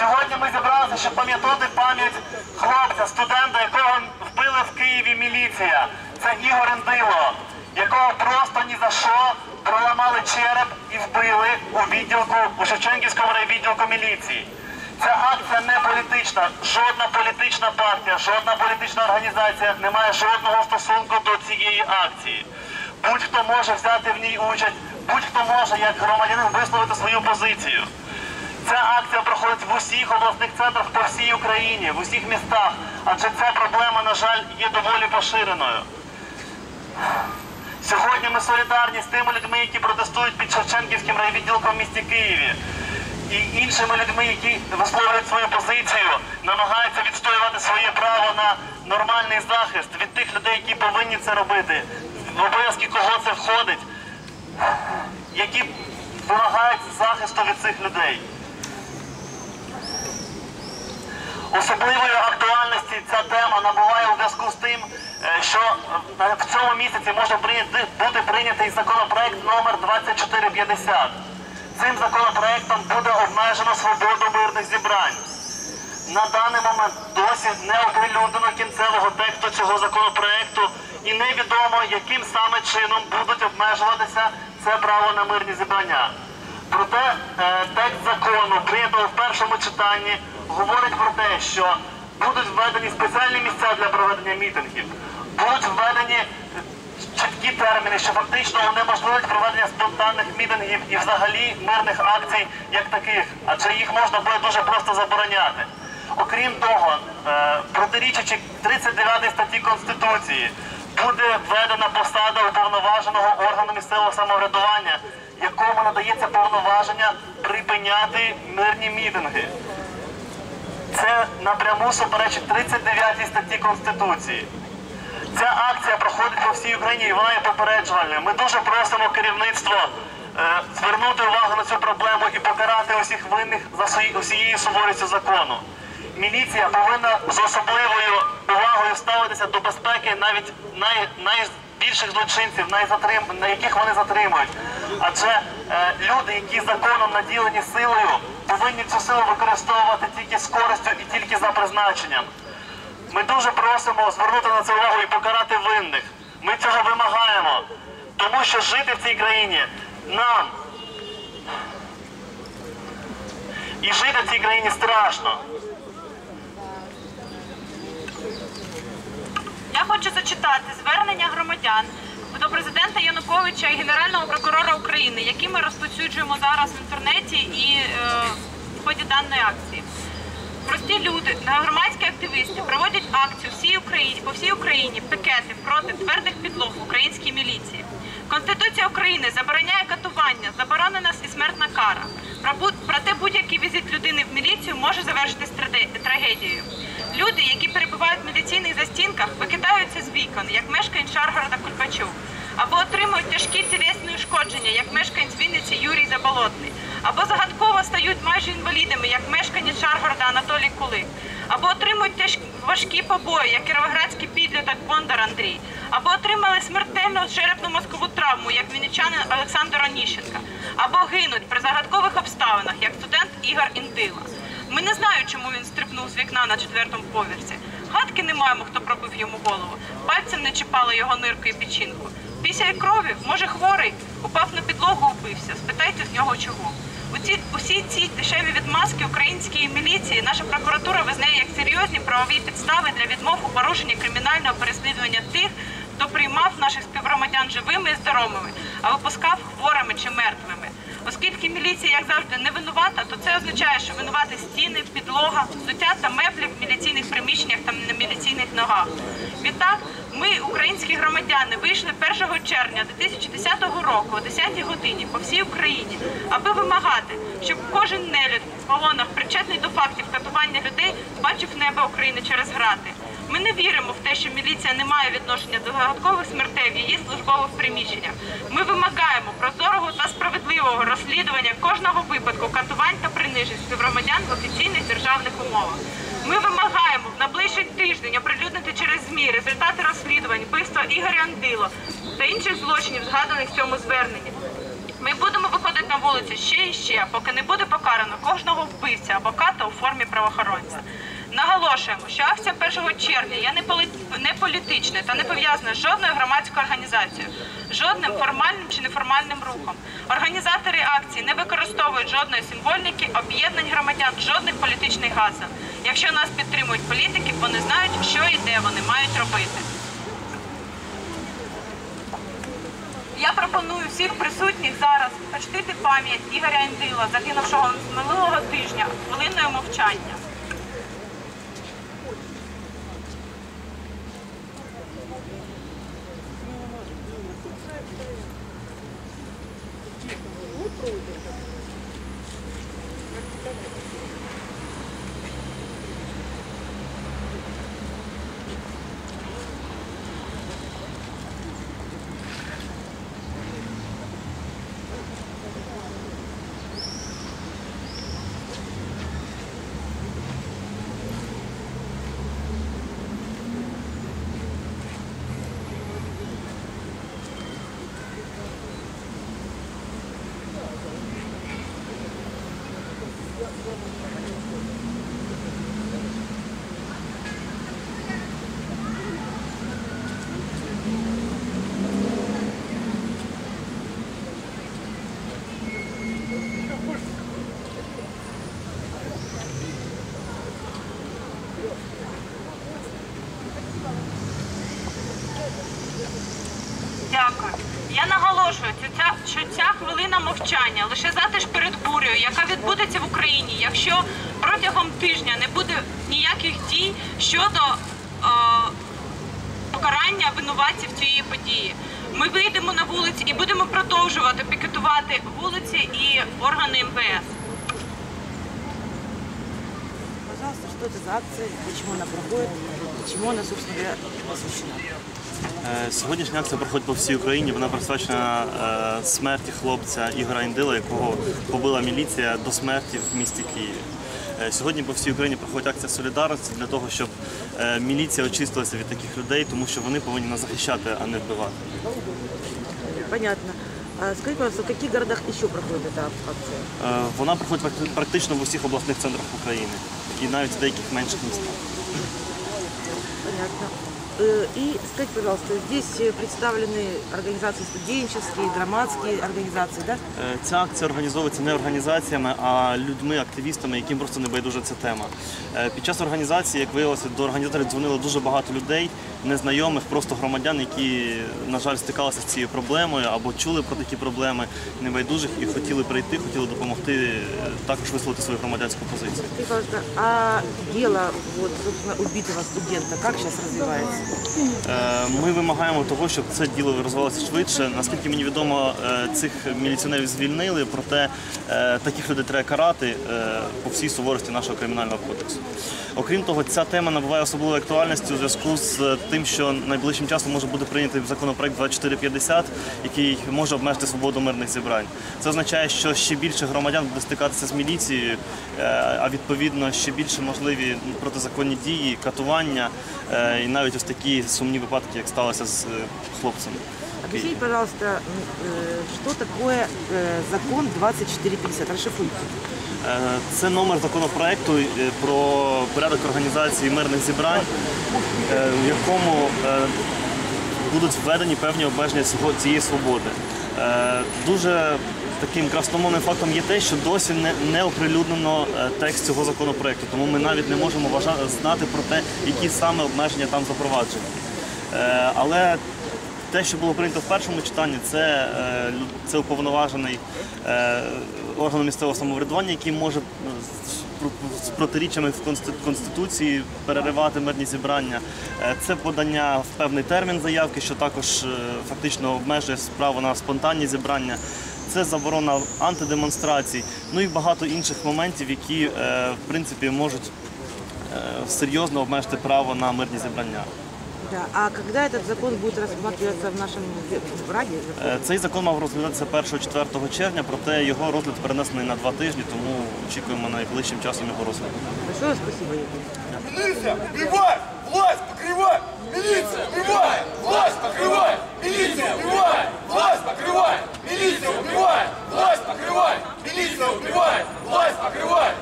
Сьогодні ми зібралися, щоб пам'ятати пам'ять хлопця, студента, якого вбили в Києві міліція. Це Ігор Ендило, якого просто ні за що проламали череп і вбили у відділку у Шевченківському райвідділку міліції. Ця акція не політична, жодна політична партія, жодна політична організація не має жодного стосунку до цієї акції. Будь-хто може взяти в ній участь, будь-хто може як громадянин висловити свою позицію. Ця акція проходить в усіх обласних центрах по всій Україні, в усіх містах, адже ця проблема, на жаль, є доволі поширеною. Сьогодні ми солідарні з тими людьми, які протестують під Шевченківським райвідділком в місті Києві. І іншими людьми, які висловлюють свою позицію, намагаються відстоювати своє право на нормальний захист від тих людей, які повинні це робити, в обов'язки кого це входить, які вимагають захисту від цих людей. Особливої актуальності ця тема набуває у зв'язку з тим, е, що е, в цьому місяці може бути прийнятий законопроект номер 2450. Цим законопроектом буде обмежено свободу мирних зібрань. На даний момент досі не оприлюднено кінцевого тексту цього законопроекту і невідомо, яким саме чином будуть обмежуватися це право на мирні зібрання. Проте е, текст закону, прийнятого в першому читанні, говорить про те, що будуть введені спеціальні місця для проведення мітингів, будуть введені чіткі терміни, що фактично унеможливить проведення спонтанних мітингів і взагалі мирних акцій як таких, адже їх можна буде дуже просто забороняти. Окрім того, е, протирічачи 39 статті Конституції, буде введена посада уповноваженого органу місцевого самоврядування, якому надається повноваження припиняти мирні мітинги. Це напряму суперечить 39 статті Конституції. Ця акція проходить по всій Україні і вона є попереджувальною. Ми дуже просимо керівництво е, звернути увагу на цю проблему і покарати усіх винних за свої- усією суворістю закону. Міліція повинна з особливою увагою ставитися до безпеки навіть най, найбільших злочинців, найзатрим, на яких вони затримують. Адже е, люди, які законом наділені силою, повинні цю силу використовувати тільки з користю і тільки за призначенням. Ми дуже просимо звернути на це увагу і покарати винних. Ми цього вимагаємо, тому що жити в цій країні нам. І жити в цій країні страшно. Я хочу зачитати звернення громадян до президента Януковича і Генерального прокурора України, які ми розповсюджуємо зараз в інтернеті і е, в ході даної акції. Прості люди, громадські активісти проводять акцію всій Україні по всій Україні пікети проти твердих підлог в українській міліції. Конституція України забороняє катування, заборонена і смертна кара. Про- Проте будь-який візит людини в міліцію може завершитись трагедією. Люди, які перебувають в міліційних застінках, викидаються з вікон, як мешканець Шаргорода Кульпачук, або отримують тяжкі тілесні ушкодження, як мешканець Вінниці Юрій Заболотний, або загадково стають майже інвалідами, як мешканець Шаргорода Анатолій Кулик, або отримують тяжкі важкі побої, як кіровоградський підліток Бондар Андрій, або отримали смертельну черепно-мозкову травму, як вінничанин Олександр Оніщенка, або гинуть при загадкових обставинах, як студент Ігор Індила. Ми не знаємо, чому він стрибнув з вікна на четвертому поверсі. Гадки не маємо, хто пробив йому голову. Пальцем не чіпали його нирку і печінку. Після крові, може хворий, упав на підлогу, убився. Спитайте з нього чого. Оці, усі ці дешеві відмазки української міліції наша прокуратура визнає як серйозні правові підстави для відмов у порушенні кримінального переслідування тих, хто приймав наших співгромадян живими і здоровими, а випускав хворими чи мертвими. Оскільки міліція, як завжди, не винувата, то це означає, що винувати стіни, підлога, взуття та меблі в міліційних приміщеннях та на міліційних ногах. Відтак, ми, українські громадяни, вийшли 1 червня 2010 року о 10 годині по всій Україні, аби вимагати, щоб кожен нелюд в колонах, причетний до фактів катування людей, бачив небо України через грати. Ми не віримо в те, що міліція не має відношення до загадкових смертей в її службових приміщеннях. Ми вимагаємо прозорого та справедливого розслідування кожного випадку катувань та принижень співгромадян в офіційних державних умовах. Ми вимагаємо в найближчий тиждень оприлюднити через ЗМІ результати розслідувань вбивства Ігоря Андило та інших злочинів, згаданих в цьому зверненні. Ми будемо виходити на вулицю ще і ще, поки не буде покарано кожного вбивця або ката у формі правоохоронця. Наголошуємо, що акція 1 червня є не полі- політичною та не пов'язана з жодною громадською організацією, жодним формальним чи неформальним рухом. Організатори акції не використовують жодної символіки, об'єднань громадян, жодних політичних гасел. Якщо нас підтримують політики, вони знають, що і де вони мають робити. Я пропоную всіх присутніх зараз почтити пам'ять Ігоря Індила, загинувшого минулого тижня, хвилиною мовчання. Дякую. Я що ця, що ця хвилина мовчання лише затиш перед бурею, яка відбудеться в Україні, якщо протягом тижня не буде ніяких дій щодо е, покарання винуватців цієї події. Ми вийдемо на вулиці і будемо продовжувати пікетувати вулиці і органи МВС. Пожалуйста, что это за акция, почему она проходит, чему она, собственно посвящена. Е, Сьогоднішня акція проходить по всій Україні. Вона присвячена е, смерті хлопця Ігора Індила, якого побила міліція до смерті в місті Києві. Е, Сьогодні по всій Україні проходить акція солідарності для того, щоб міліція очистилася від таких людей, тому що вони повинні нас захищати, а не вбивати. Понятно. А скажите, пожалуйста, в каких городах еще проходит эта акция? Е, Вона проходить практично в усіх обласних центрах України і навіть в деяких менших містах. Понятно. Э, И скажите, пожалуйста, здесь э, представлены организации студенческие, громадские организации, да? Е, Ця акція організовується не організаціями, а людьми, активістами, яким просто не байдужа ця тема. Е, Під час організації, як виявилося, до організаторів дзвонило дуже багато людей, незнайомих, просто громадян, які, на жаль, стикалися з цією проблемою або чули про такі проблеми небайдужих і хотіли прийти, хотіли допомогти е, також висловити свою громадянську позицію. Скажите, пожалуйста, а дело вот, собственно, убитого студента как сейчас развивается? Е, Ми вимагаємо того, щоб це діло розвивалося швидше. Наскільки мені відомо, е, цих міліціонерів звільнили, проте е, таких людей треба карати по всій суворості нашого кримінального кодексу. Окрім того, ця тема набуває особливої актуальності у зв'язку з тим, що найближчим часом може бути прийнятий законопроект 2450, який може обмежити свободу мирних зібрань. Це означає, що ще більше громадян буде стикатися з міліцією, а відповідно ще більше можливі протизаконні дії, катування і навіть ось такі сумні випадки, як сталося з е, хлопцем. Объясните, пожалуйста, м, э, что такое э, закон 2450? Расшифруйте. Е, Це номер законопроекту е, про порядок організації мирних зібрань, е, в якому е, будуть введені певні обмеження цього- цієї свободи. Е, Дуже таким красномовним фактом є те, що досі не, не оприлюднено е, текст цього законопроекту, тому ми навіть не можемо вважати, знати про те, які саме обмеження там запроваджені. Е, Але те, що було прийнято в першому читанні, це, е, це уповноважений органом місцевого самоврядування, який може з протиріччями в Конституції переривати мирні зібрання. Це подання в певний термін заявки, що також фактично обмежує право на спонтанні зібрання. Це заборона антидемонстрацій, ну і багато інших моментів, які е, в принципі можуть е, серйозно обмежити право на мирні зібрання. Да. А когда этот закон будет рассматриваться в нашем в Раде? Е, Цей закон мав розглядатися 1-4 червня, проте його розгляд перенесений на два тижні, тому очікуємо найближчим часом його розгляду. Большое спасибо, убивать! Власть покрывать! Милиция убивает! Власть покрывает! Милиция убивает! Власть покрывает! Милиция убивает! Власть покрывает! Милиция убивает! Власть покрывает!